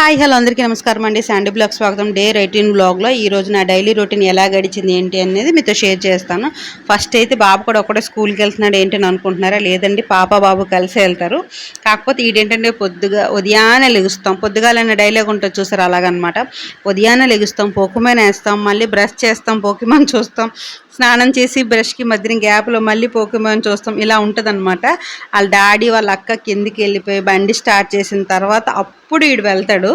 Hi hello అందరికీ నమస్కారం అండి. శాండీ బ్లాగ్ స్వాగతం. డే రొటీన్ బ్లాగ్లో ఈ రోజు నా డైలీ రొటీన్ ఎలా గడిచింది ఏంటి అనేది మీతో షేర్ చేస్తాను. ఫస్ట్ అయితే బాబు కూడా ఒకటే స్కూల్కి వెళ్తున్నాడు ఏంటి అని అనుకుంటున్నారా? లేదండి పాప బాబు కలిసి వెళ్తారు. కాకపోతే ఈడేంటంటే పొద్దుగా ఉదయాన్నే లెగుస్తాం. పొద్దుగాలన్న డైలాగ్ ఉంటుంది చూసారు? అలాగనమాట. ఉదయాన్నే లెగుస్తాం పోకుమైన వేస్తాం మళ్ళీ బ్రష్ చేస్తాం పోకిమాన్ చూస్తాం. స్నానం చేసి బ్రష్కి మధ్యన గ్యాప్లో మళ్ళీ పోకిమాన్ చూస్తాం. ఇలా ఉంటుందన్నమాట. వాళ్ళ డాడీ వాళ్ళ అక్క కిందికి వెళ్ళిపోయి బండి స్టార్ట్ చేసిన తర్వాత అప్పుడు వీడు వెళ్తాడు.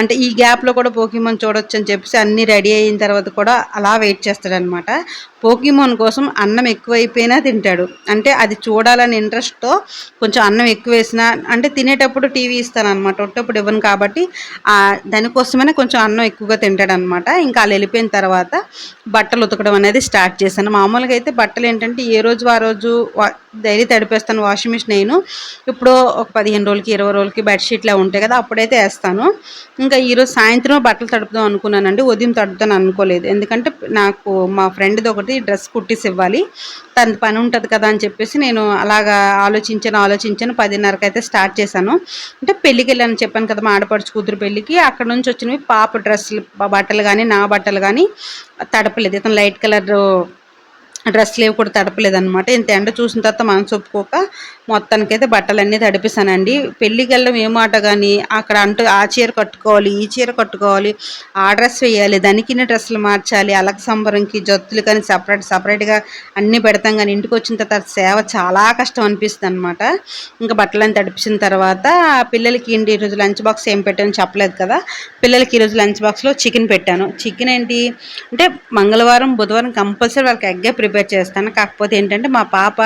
అంటే ఈ గ్యాప్లో కూడా పోకీమోన్ చూడొచ్చు అని చెప్పేసి అన్నీ రెడీ అయిన తర్వాత కూడా అలా వెయిట్ చేస్తాడనమాట. పోకీమోన్ కోసం అన్నం ఎక్కువైపోయినా తింటాడు. అంటే అది చూడాలని ఇంట్రెస్ట్తో కొంచెం అన్నం ఎక్కువ వేసినా అంటే తినేటప్పుడు టీవీ ఇస్తాను అనమాట ఒట్టప్పుడు ఇవ్వను కాబట్టి దానికోసమైనా కొంచెం అన్నం ఎక్కువగా తింటాడనమాట. ఇంకా వాళ్ళు వెళ్ళిపోయిన తర్వాత బట్టలు ఉతకడం అనేది స్టార్ట్ చేశాను. మామూలుగా అయితే బట్టలు ఏంటంటే ఏ రోజు ఆ రోజు డైలీ తడిపేస్తాను వాషింగ్ మిషన్ నేను. ఇప్పుడు ఒక పదిహేను రోజులకి ఇరవై రోజులకి బెడ్షీట్లు ఉంటాయి కదా అప్పుడైతే వేస్తాను. ఇంకా ఈరోజు సాయంత్రం బట్టలు తడుపుదాం అనుకున్నానండి ఉదయం తడుపుతాను అనుకోలేదు. ఎందుకంటే నాకు మా ఫ్రెండ్ది ఒకటి డ్రెస్ కుట్టిసి ఇవ్వాలి. తన పని ఉంటుంది కదా అని చెప్పేసి నేను అలాగా ఆలోచించాను ఆలోచించాను. పదిన్నరకు అయితే స్టార్ట్ చేశాను. అంటే పెళ్ళికి వెళ్ళాను చెప్పాను కదా మా ఆడపడుచు కూతురు పెళ్ళికి. అక్కడ నుంచి వచ్చినవి పాప డ్రెస్సులు బట్టలు కానీ నా బట్టలు కానీ తడపలేదు. ఇతను లైట్ కలర్ డ్రెస్లు ఏవి కూడా తడపలేదనమాట ఇంత ఎండ చూసిన తర్వాత మనసు ఒప్పుకోక మొత్తానికైతే బట్టలన్నీ తడిపిస్తానండి పెళ్ళికి వెళ్ళడం మాట కానీ అక్కడ అంటూ ఆ చీర కట్టుకోవాలి ఈ చీర కట్టుకోవాలి ఆ డ్రెస్ వేయాలి దానికి డ్రెస్సులు మార్చాలి అలక సంబరంకి జత్తులు కానీ సపరేట్ సపరేట్గా అన్నీ పెడతాం కానీ ఇంటికి వచ్చిన తర్వాత సేవ చాలా కష్టం అనిపిస్తుంది అనమాట ఇంకా బట్టలన్నీ తడిపించిన తర్వాత పిల్లలకి ఏంటి ఈరోజు లంచ్ బాక్స్ ఏం పెట్టాను చెప్పలేదు కదా పిల్లలకి ఈరోజు లంచ్ బాక్స్లో చికెన్ పెట్టాను. చికెన్ ఏంటి అంటే మంగళవారం బుధవారం కంపల్సరీ వాళ్ళకి ఎగ్గే ప్రిపేర్ ప్రిపేర్ చేస్తాను. కాకపోతే ఏంటంటే మా పాప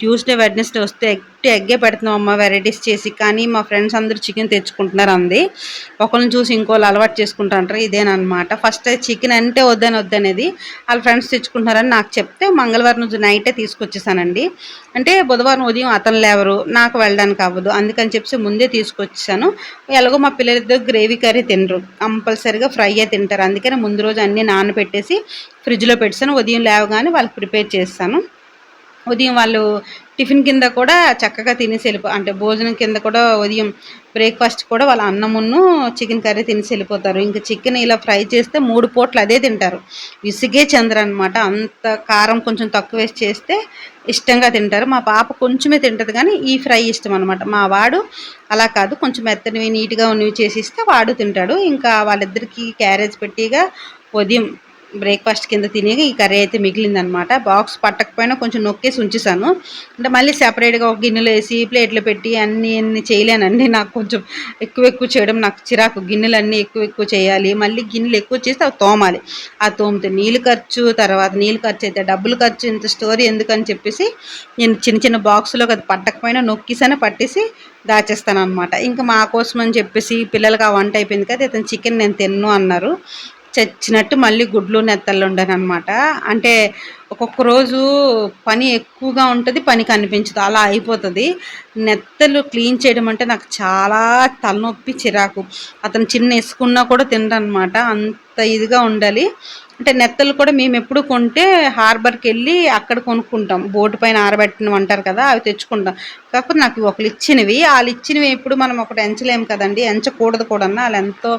ట్యూస్డే వెడ్నెస్డే వస్తే ఎగ్టి ఎగ్గే పెడుతున్నాం అమ్మ వెరైటీస్ చేసి. కానీ మా ఫ్రెండ్స్ అందరూ చికెన్ తెచ్చుకుంటున్నారు అంది. ఒకరిని చూసి ఇంకోళ్ళు అలవాటు చేసుకుంటాంటారు ఇదేనమాట ఫస్ట్ చికెన్ అంటే వద్దని వద్దనేది వాళ్ళ ఫ్రెండ్స్ తెచ్చుకుంటున్నారని నాకు చెప్తే మంగళవారం రోజు నైటే తీసుకొచ్చేసానండి. అంటే బుధవారం ఉదయం అతను లేవరు నాకు వెళ్ళడానికి అవ్వదు. అందుకని చెప్పి ముందే తీసుకొచ్చేసాను. ఎలాగో మా పిల్లలిద్దరు గ్రేవీ కర్రీ తినరు. కంపల్సరీగా ఫ్రై తింటారు. అందుకని ముందు రోజు అన్నీ నానబెట్టేసి ఫ్రిడ్జ్లో పెట్టాను ఉదయం లేవగానే వాళ్ళకి ప్రిపేర్ చేస్తాను. ఉదయం వాళ్ళు టిఫిన్ కింద కూడా చక్కగా తినేసి వెళ్ళిపో అంటే భోజనం కింద కూడా ఉదయం బ్రేక్ఫాస్ట్ కూడా వాళ్ళ అన్నమును చికెన్ కర్రీ తినేసి వెళ్ళిపోతారు. ఇంకా చికెన్ ఇలా ఫ్రై చేస్తే మూడు పూట్లు అదే తింటారు. విసిగే చంద్ర అనమాట అంత కారం కొంచెం తక్కువ వేసి చేస్తే ఇష్టంగా తింటారు. మా పాప కొంచెమే తింటుంది కానీ ఈ ఫ్రై ఇష్టం అనమాట మా వాడు అలా కాదు. కొంచెం మెత్తనివి నీట్గా ఉన్నవి చేసి ఇస్తే వాడు తింటాడు. ఇంకా వాళ్ళిద్దరికీ క్యారేజ్ పెట్టిగా ఉదయం బ్రేక్ఫాస్ట్ కింద తిని ఈ కర్రీ అయితే మిగిలిందనమాట. బాక్స్ పట్టకపోయినా కొంచెం నొక్కేసి ఉంచేసాను అంటే మళ్ళీ సెపరేట్గా ఒక గిన్నెలో వేసి ప్లేట్లు పెట్టి అన్ని అన్ని చేయలేనండి. నాకు కొంచెం ఎక్కువ ఎక్కువ చేయడం నాకు చిరాకు. గిన్నెలు అన్నీ ఎక్కువ ఎక్కువ చేయాలి. మళ్ళీ గిన్నెలు ఎక్కువ చేస్తే అవి తోమాలి. ఆ తోమితే నీళ్ళు ఖర్చు తర్వాత నీళ్ళు ఖర్చు అయితే డబ్బులు ఖర్చు ఇంత స్టోరీ ఎందుకని చెప్పేసి నేను చిన్న చిన్న బాక్స్లో అది పట్టకపోయినా నొక్కిసనే పట్టేసి దాచేస్తాను అనమాట ఇంకా మా కోసం అని చెప్పేసి పిల్లలకి ఆ వంట అయిపోయింది కదా ఇతను చికెన్ నేను తిన్ను అన్నారు. చచ్చినట్టు మళ్ళీ గుడ్లు నెత్తలు ఉండను అనమాట అంటే ఒక్కొక్క రోజు పని ఎక్కువగా ఉంటుంది పని కనిపించదు అలా అయిపోతుంది. నెత్తలు క్లీన్ చేయడం అంటే నాకు చాలా తలనొప్పి చిరాకు. అతను చిన్న ఇసుకున్నా కూడా తినడనమాట అంత ఇదిగా ఉండాలి. అంటే నెత్తలు కూడా మేము ఎప్పుడు కొంటే హార్బర్కి వెళ్ళి అక్కడ కొనుక్కుంటాం. బోటు పైన ఆరబెట్టినవి అంటారు కదా అవి తెచ్చుకుంటాం. కాకపోతే నాకు ఒకళ్ళు ఇచ్చినవి వాళ్ళు ఇచ్చినవి ఎప్పుడు మనం ఒకటి ఎంచలేము కదండి. ఎంచకూడదు కూడా వాళ్ళు ఎంతో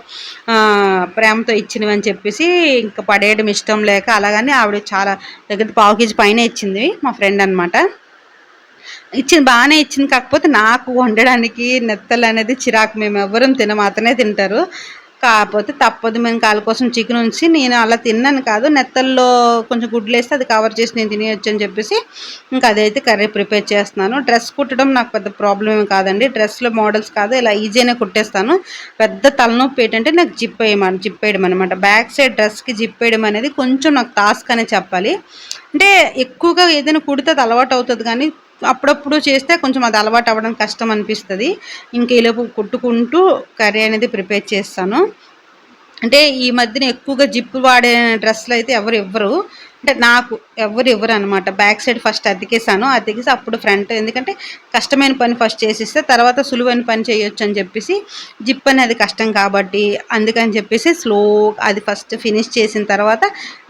ప్రేమతో ఇచ్చినవి అని చెప్పేసి ఇంకా పడేయడం ఇష్టం లేక అలాగని ఆవిడ చాలా దగ్గర పావు కేజీ పైన ఇచ్చింది మా ఫ్రెండ్ అనమాట ఇచ్చింది బాగానే ఇచ్చింది కాకపోతే నాకు వండడానికి నెత్తలు అనేది చిరాకు. మేము ఎవరం తినము తింటారు. కాకపోతే తప్పదు. మేము కాళ్ళ కోసం చికెన్ ఉంచి నేను అలా తిన్నాను కాదు. నెత్తల్లో కొంచెం గుడ్లు వేస్తే అది కవర్ చేసి నేను తినేయచ్చు అని చెప్పేసి ఇంకా అదైతే కర్రీ ప్రిపేర్ చేస్తున్నాను. డ్రెస్ కుట్టడం నాకు పెద్ద ప్రాబ్లం ఏమి కాదండి. డ్రెస్లో మోడల్స్ కాదు. ఇలా ఈజీనే కుట్టేస్తాను. పెద్ద తలనొప్పి ఏంటంటే నాకు జిప్ వేయమని జిప్ వేయడం అనమాట బ్యాక్ సైడ్ డ్రెస్కి జిప్ వేయడం అనేది కొంచెం నాకు టాస్క్ అనే చెప్పాలి. అంటే ఎక్కువగా ఏదైనా కుడితే అది అలవాటు అవుతుంది కానీ అప్పుడప్పుడు చేస్తే కొంచెం అది అలవాటు అవ్వడం కష్టం అనిపిస్తుంది. ఇంక ఈలోపు కుట్టుకుంటూ కర్రీ అనేది ప్రిపేర్ చేస్తాను. అంటే ఈ మధ్యన ఎక్కువగా జిప్పు వాడే డ్రెస్సులు అయితే ఎవరు ఇవ్వరు. నాకు ఎవరు ఇవ్వరు అనమాట బ్యాక్ సైడ్ ఫస్ట్ అతికేసాను అతికేసి అప్పుడు ఫ్రంట్ ఎందుకంటే కష్టమైన పని ఫస్ట్ చేసిస్తే తర్వాత సులువైన పని చేయొచ్చు అని చెప్పేసి జిప్ అనేది కష్టం కాబట్టి అందుకని చెప్పేసి స్లో అది ఫస్ట్ ఫినిష్ చేసిన తర్వాత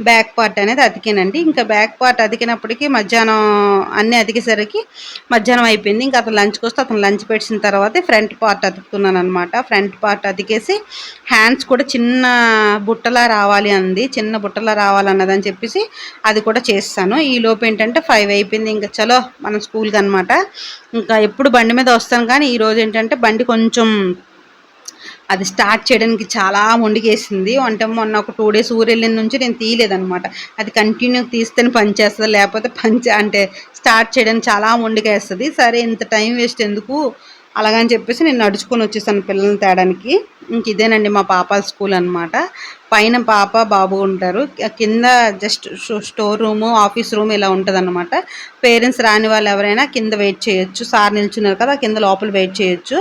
బ్యాక్ పార్ట్ అనేది అతికినండి. ఇంకా బ్యాక్ పార్ట్ అతికినప్పటికీ మధ్యాహ్నం అన్నీ అతికేసరికి మధ్యాహ్నం అయిపోయింది. ఇంకా అతను లంచ్కి వస్తే అతను లంచ్ పెట్టిన తర్వాత ఫ్రంట్ పార్ట్ అతుకుతున్నాను అనమాట ఫ్రంట్ పార్ట్ అతికేసి హ్యాండ్స్ కూడా చిన్న బుట్టలా రావాలి అంది. చిన్న బుట్టలా రావాలన్నదని చెప్పేసి అది కూడా చేస్తాను. ఈ లోపు ఏంటంటే ఫైవ్ అయిపోయింది. ఇంకా చలో మనం స్కూల్కి అనమాట ఇంకా ఎప్పుడు బండి మీద వస్తాను కానీ ఈరోజు ఏంటంటే బండి కొంచెం అది స్టార్ట్ చేయడానికి చాలా మొండికేసింది. అంటే మొన్న ఒక టూ డేస్ ఊరు వెళ్ళిన నుంచి నేను తీయలేదనమాట అది కంటిన్యూ తీస్తేనే పనిచేస్తుంది లేకపోతే పని అంటే స్టార్ట్ చేయడానికి చాలా మొండికేస్తుంది. సరే ఇంత టైం వేస్ట్ ఎందుకు? అలాగని చెప్పేసి నేను నడుచుకొని వచ్చేసాను పిల్లల్ని తేడానికి. ఇంక ఇదేనండి మా పాపాల స్కూల్ అనమాట పైన పాప బాబు ఉంటారు. కింద just store room office room ఇలా ఉంటుంది అనమాట పేరెంట్స్ రాని వాళ్ళు ఎవరైనా కింద వెయిట్ చేయొచ్చు. సార్ నిల్చున్నారు కదా కింద లోపల వెయిట్ చేయొచ్చు.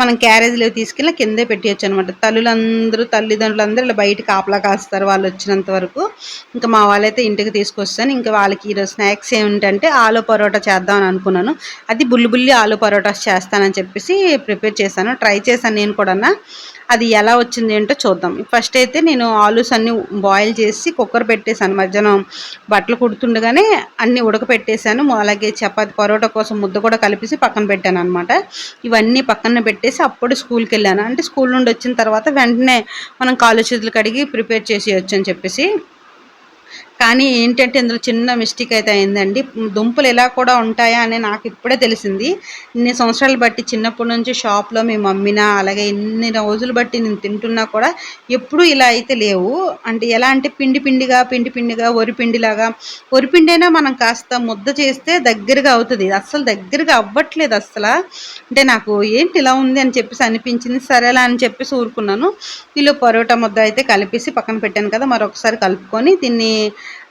మనం క్యారేజ్లో తీసుకెళ్ళి కిందే పెట్టేయచ్చు అనమాట తల్లులందరూ తల్లిదండ్రులందరూ ఇలా బయట కాపలా కాస్తారు వాళ్ళు వచ్చినంత వరకు. ఇంకా మా వాళ్ళైతే ఇంటికి తీసుకొస్తాను. ఇంకా వాళ్ళకి ఈరోజు స్నాక్స్ ఏమిటంటే ఆలు పరోటా చేద్దామని అనుకున్నాను. అది బుల్లి బుల్లి ఆలు పరోటాస్ చేస్తానని చెప్పేసి ప్రిపేర్ చేశాను. ట్రై చేశాను నేను కూడా అది ఎలా వచ్చింది ఏంటో చూద్దాం. ఫస్ట్ అయితే నేను ఆలూస్ అన్ని బాయిల్ చేసి కుక్కర్ పెట్టేశాను. మధ్యాహ్నం బట్టలు కుడుతుండగానే అన్నీ ఉడకపెట్టేశాను. అలాగే చపాతి పరోటా కోసం ముద్ద కూడా కలిపేసి పక్కన పెట్టాను అనమాట ఇవన్నీ పక్కన పెట్టేసి అప్పుడు స్కూల్కి వెళ్ళాను. అంటే స్కూల్ నుండి వచ్చిన తర్వాత వెంటనే మనం కాలు చేతులు కడిగి ప్రిపేర్ చేసేయచ్చు అని చెప్పేసి కానీ ఏంటంటే ఇందులో చిన్న మిస్టేక్ అయితే అయిందండి. దుంపలు ఎలా కూడా ఉంటాయా అని నాకు ఇప్పుడే తెలిసింది. ఇన్ని సంవత్సరాలు బట్టి చిన్నప్పటి నుంచి షాప్లో మేము అమ్మినా అలాగే ఇన్ని రోజులు బట్టి నేను తింటున్నా కూడా ఎప్పుడూ ఇలా అయితే లేవు. అంటే ఎలా అంటే పిండి పిండిగా పిండి పిండిగా వరిపిండిలాగా వరిపిండి అయినా మనం కాస్త ముద్ద చేస్తే దగ్గరగా అవుతుంది. అస్సలు దగ్గరగా అవ్వట్లేదు అస్సలు. అంటే నాకు ఏంటి ఇలా ఉంది అని చెప్పేసి అనిపించింది. సరేలా అని చెప్పేసి ఊరుకున్నాను. వీళ్ళు పరోటా ముద్ద అయితే కలిపేసి పక్కన పెట్టాను కదా మరొకసారి కలుపుకొని దీన్ని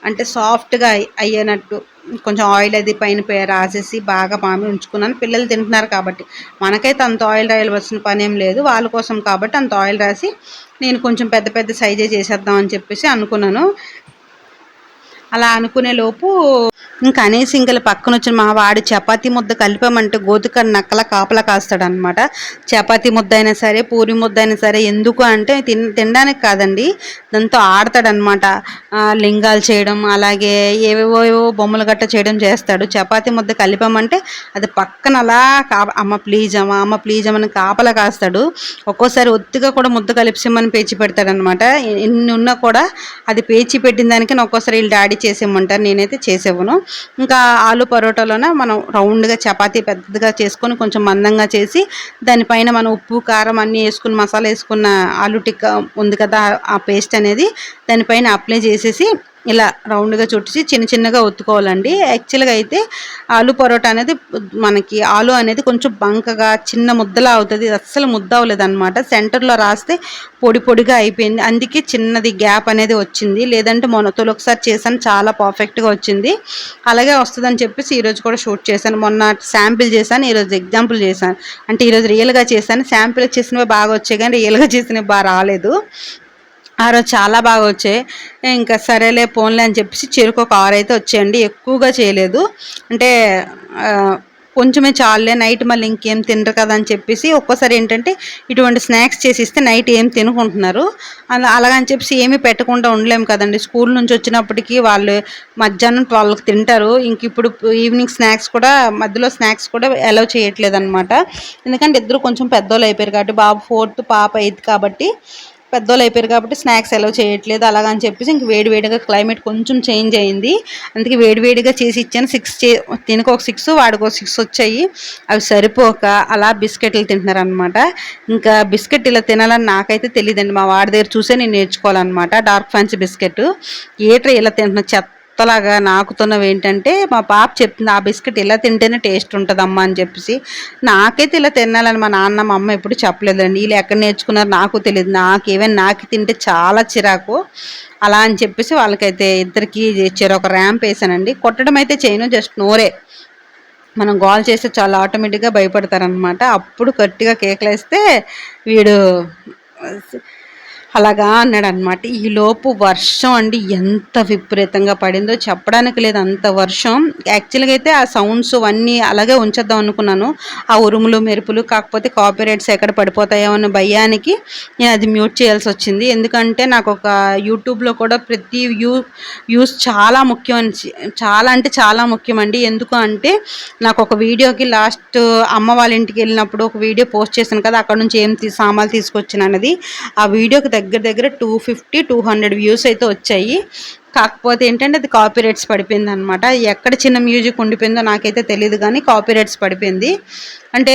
అంటే సాఫ్ట్గా అయ్యేనట్టు కొంచెం ఆయిల్ అది పైన రాసేసి బాగా మామి ఉంచుకున్నాను. పిల్లలు తింటున్నారు కాబట్టి. మనకైతే అంత ఆయిల్ రాయవలసిన పని ఏం లేదు. వాళ్ళ కోసం కాబట్టి అంత ఆయిల్ రాసి నేను కొంచెం పెద్ద పెద్ద సైజే చేసేద్దాం అని చెప్పేసి అనుకున్నాను. అలా అనుకునే లోపు ఇంకా అనేసి ఇంకా పక్కన వచ్చిన మా వాడు చపాతీ ముద్ద కలిపామంటే గోతుక నక్కల కాపలా కాస్తాడనమాట చపాతీ ముద్ద అయినా సరే పూరి ముద్ద అయినా సరే ఎందుకు అంటే తిన్ తినడానికి కాదండి దాంతో ఆడతాడనమాట లింగాలు చేయడం అలాగే ఏవేవో బొమ్మలు గట్ట చేయడం చేస్తాడు. చపాతీ ముద్ద కలిపామంటే అది పక్కన అలా కా అమ్మ ప్లీజ్ అమ్మ అమ్మ ప్లీజ్ అమ్మని కాపలా కాస్తాడు. ఒక్కోసారి ఒత్తిగా కూడా ముద్ద కలిపిసిమ్మని పేచి పెడతాడనమాట ఎన్ని ఉన్నా కూడా అది పేచి పెట్టిన దానికి ఒక్కోసారి వీళ్ళు డాడీ చేసేయమంటారు నేనైతే చేసేవను ఇంకా ఆలు పరోటాలోన మనం రౌండ్గా చపాతీ పెద్దగా చేసుకొని కొంచెం మందంగా చేసి దానిపైన మనం ఉప్పు కారం అన్నీ వేసుకుని మసాలా వేసుకున్న ఆలు టిక్కా ఉంది కదా ఆ పేస్ట్ అనేది దానిపైన అప్లై చేసేసి ఇలా రౌండ్గా చుట్టించి చిన్న చిన్నగా ఒత్తుకోవాలండి. యాక్చువల్గా అయితే ఆలు పరోటా అనేది మనకి ఆలు అనేది కొంచెం బంకగా చిన్న ముద్దలా అవుతుంది. అస్సలు ముద్ద అవ్వలేదు అనమాట సెంటర్లో రాస్తే పొడి పొడిగా అయిపోయింది. అందుకే చిన్నది గ్యాప్ అనేది వచ్చింది. లేదంటే మొన్న ఒకసారి చేశాను. చాలా పర్ఫెక్ట్గా వచ్చింది. అలాగే వస్తుందని చెప్పేసి ఈరోజు కూడా షూట్ చేశాను. మొన్న శాంపిల్ చేశాను. ఈరోజు ఎగ్జాంపుల్ చేశాను. అంటే ఈరోజు రియల్గా చేశాను. శాంపిల్ చేసినవి బాగా వచ్చాయి కానీ రియల్గా చేసినవి బాగా రాలేదు. ఆ రోజు చాలా బాగా వచ్చాయి. ఇంకా సరేలే పోన్లే అని చెప్పేసి చెరుకు ఒక ఆరు అయితే వచ్చాయండి. ఎక్కువగా చేయలేదు. అంటే కొంచెమే చాలులే నైట్ మళ్ళీ ఇంకేం తినరు కదా అని చెప్పేసి ఒక్కోసారి ఏంటంటే ఇటువంటి స్నాక్స్ చేసి ఇస్తే నైట్ ఏం తినుకుంటున్నారు. అలా అలాగని చెప్పేసి ఏమీ పెట్టకుండా ఉండలేము కదండి. స్కూల్ నుంచి వచ్చినప్పటికీ వాళ్ళు మధ్యాహ్నం ట్వెల్వ్కి తింటారు. ఇంక ఇప్పుడు ఈవినింగ్ స్నాక్స్ కూడా మధ్యలో స్నాక్స్ కూడా అలౌ చేయట్లేదు అనమాట ఎందుకంటే ఇద్దరు కొంచెం పెద్దోళ్ళు అయిపోయారు కాబట్టి బాబు ఫోర్త్ పాప ఎయిత్ కాబట్టి పెద్దోళ్ళు అయిపోయారు కాబట్టి స్నాక్స్ ఎలా చేయట్లేదు అలాగని చెప్పేసి ఇంక వేడివేడిగా క్లైమేట్ కొంచెం చేంజ్ అయింది. అందుకే వేడివేడిగా చేసి ఇచ్చాను. సిక్స్ చే తినకు ఒక సిక్స్ వాడికి ఒక సిక్స్ వచ్చాయి. అవి సరిపోక అలా బిస్కెట్లు తింటున్నారు అనమాట ఇంకా బిస్కెట్ ఇలా తినాలని నాకైతే తెలియదండి మా వాడి దగ్గర చూసే నేను నేర్చుకోవాలన్నమాట. Dark fancy biscuit. ఏట్రా ఇలా తింటున్నా? చెత్త కొత్తలాగా నాకుతున్నవి ఏంటంటే మా పాప చెప్తుంది ఆ బిస్కెట్ ఇలా తింటేనే టేస్ట్ ఉంటుందమ్మా అని చెప్పేసి. నాకైతే ఇలా తినాలని మా నాన్న మా అమ్మ ఎప్పుడు చెప్పలేదండి. వీళ్ళు ఎక్కడ నేర్చుకున్నారు నాకు తెలియదు నాకు ఏమైనా నాకు తింటే చాలా చిరాకు. అలా అని చెప్పేసి వాళ్ళకైతే ఇద్దరికి ఇచ్చారు. ఒక ర్యాంప్ వేసానండి. కొట్టడం అయితే చేయను జస్ట్ నోరే. మనం గోల్ చేస్తే చాలా ఆటోమేటిక్గా భయపడతారనమాట అప్పుడు గట్టిగా కేకలేస్తే వీడు అలాగా అన్నాడు అనమాట ఈలోపు వర్షం అండి ఎంత విపరీతంగా పడిందో చెప్పడానికి లేదు అంత వర్షం. యాక్చువల్గా అయితే ఆ సౌండ్స్ అన్నీ అలాగే ఉంచేద్దాం అనుకున్నాను. ఆ ఉరుములు మెరుపులు కాకపోతే కాపీరైట్స్ ఎక్కడ పడిపోతాయో అన్న భయానికి నేను అది మ్యూట్ చేయాల్సి వచ్చింది. ఎందుకంటే నాకు ఒక యూట్యూబ్లో కూడా ప్రతి వ్యూ వ్యూస్ చాలా ముఖ్యం అని చాలా అంటే చాలా ముఖ్యమండి ఎందుకు అంటే నాకు ఒక వీడియోకి లాస్ట్ అమ్మ వాళ్ళ ఇంటికి వెళ్ళినప్పుడు ఒక వీడియో పోస్ట్ చేశాను కదా అక్కడ నుంచి ఏం సామాన్లు తీసుకొచ్చిన అన్నది. ఆ వీడియోకి దగ్గర దగ్గర two fifty two hundred views అయితే వచ్చాయి. కాకపోతే ఏంటంటే అది కాపీరైట్స్ పడిపోయింది అనమాట ఎక్కడ చిన్న మ్యూజిక్ ఉండిపోయిందో నాకైతే తెలియదు కానీ కాపీరైట్స్ పడిపోయింది. అంటే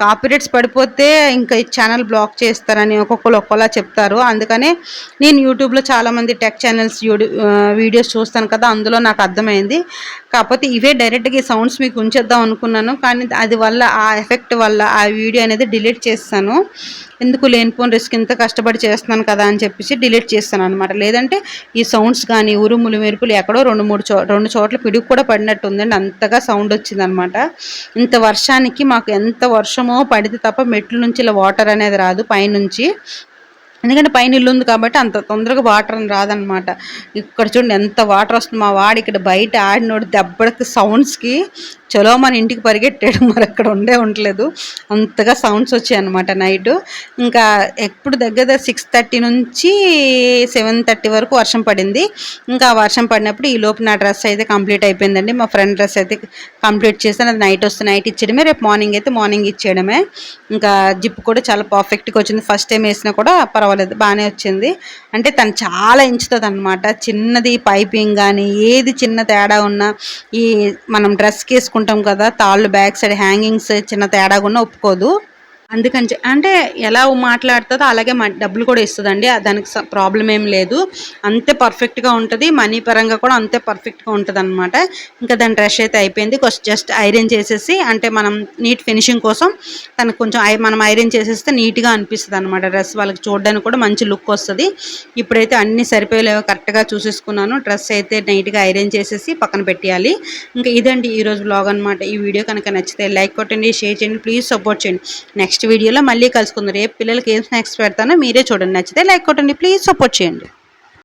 కాపీరైట్స్ పడిపోతే ఇంకా ఈ ఛానల్ బ్లాక్ చేస్తారని ఒక్కొక్కరు ఒక్కోలా చెప్తారు. అందుకనే నేను యూట్యూబ్లో చాలామంది టెక్ ఛానల్స్ వీడియోస్ చూస్తాను కదా అందులో నాకు అర్థమైంది. కాకపోతే ఇవే డైరెక్ట్గా ఈ సౌండ్స్ మీకు ఉంచేద్దాం అనుకున్నాను. కానీ అది వల్ల ఆ ఎఫెక్ట్ వల్ల ఆ వీడియో అనేది డిలీట్ చేస్తాను. ఎందుకు లేనిపోని రిస్క్ ఇంత కష్టపడి చేస్తున్నాను కదా అని చెప్పేసి డిలీట్ చేస్తాను అనమాట లేదంటే ఈ సౌండ్స్ కానీ ఉరుములు మెరుపులు ఎక్కడో రెండు మూడు చో రెండు చోట్ల పిడుగు కూడా పడినట్టు ఉందండి అంతగా సౌండ్ వచ్చిందనమాట. ఇంత వర్షానికి మాకు ఎంత వర్షమో పడితే తప్ప మెట్ల నుంచి ఇలా వాటర్ అనేది రాదు. పైనుంచి ఎందుకంటే పైన ఇల్లు ఉంది కాబట్టి అంత తొందరగా వాటర్ అని రాదనమాట. ఇక్కడ చూడండి ఎంత వాటర్ వస్తుంది. మా వాడు ఇక్కడ బయట ఆడినోడు దెబ్బకి సౌండ్స్కి చలో మన ఇంటికి పరిగెట్టాడు. మరి అక్కడ ఉండే ఉండలేదు. అంతగా సౌండ్స్ వచ్చాయి అనమాట నైట్ ఇంకా ఎప్పుడు దగ్గర సిక్స్ థర్టీ నుంచి సెవెన్ థర్టీ వరకు వర్షం పడింది. ఇంకా వర్షం పడినప్పుడు ఈ లోపు నా డ్రెస్ అయితే కంప్లీట్ అయిపోయిందండి. మా ఫ్రెండ్ డ్రెస్ అయితే కంప్లీట్ చేస్తే అది నైట్ వస్తే నైట్ ఇచ్చేయడమే. రేపు మార్నింగ్ అయితే మార్నింగ్ ఇచ్చేయడమే. ఇంకా జిప్ కూడా చాలా పర్ఫెక్ట్గా వచ్చింది. ఫస్ట్ టైం వేసినా కూడా పర్వాలేదు. బాగానే వచ్చింది. అంటే తను చాలా ఎంచుతుంది అనమాట చిన్నది పైపింగ్ కానీ ఏది చిన్న తేడా ఉన్నా ఈ మనం డ్రెస్కి వేసుకుంటాం కదా తాళ్ళు బ్యాక్ సైడ్ హ్యాంగింగ్స్ చిన్న తేడా కూడా ఒప్పుకోదు. అందుకని అంటే ఎలా మాట్లాడుతుందో అలాగే డబ్బులు కూడా ఇస్తుందండి. దానికి ప్రాబ్లం ఏం లేదు. అంతే పర్ఫెక్ట్గా ఉంటుంది. మనీ పరంగా కూడా అంతే పర్ఫెక్ట్గా ఉంటుంది అనమాట ఇంకా దాని డ్రెస్ అయితే అయిపోయింది. జస్ట్ ఐరన్ చేసేసి అంటే మనం నీట్ ఫినిషింగ్ కోసం తనకు కొంచెం మనం ఐరన్ చేసేస్తే నీట్గా అనిపిస్తుంది అనమాట డ్రెస్ వాళ్ళకి చూడడానికి కూడా మంచి లుక్ వస్తుంది. ఇప్పుడైతే అన్ని సరిపోయలేవో కరెక్ట్గా చూసేసుకున్నాను. డ్రెస్ అయితే నీట్గా ఐరన్ చేసేసి పక్కన పెట్టేయాలి. ఇంకా ఇదండి ఈరోజు బ్లాగ్ అనమాట ఈ వీడియో కనుక నచ్చితే లైక్ కొట్టండి షేర్ చేయండి ప్లీజ్ సపోర్ట్ చేయండి. నెక్స్ట్ నెక్స్ట్ వీడియోలో మళ్ళీ కలుసుకుందాం. రేపు పిల్లలకి ఏం స్నాక్స్ పెడతానో మీరే చూడండి. నచ్చితే లైక్ కొట్టండి. ప్లీజ్ సపోర్ట్ చేయండి.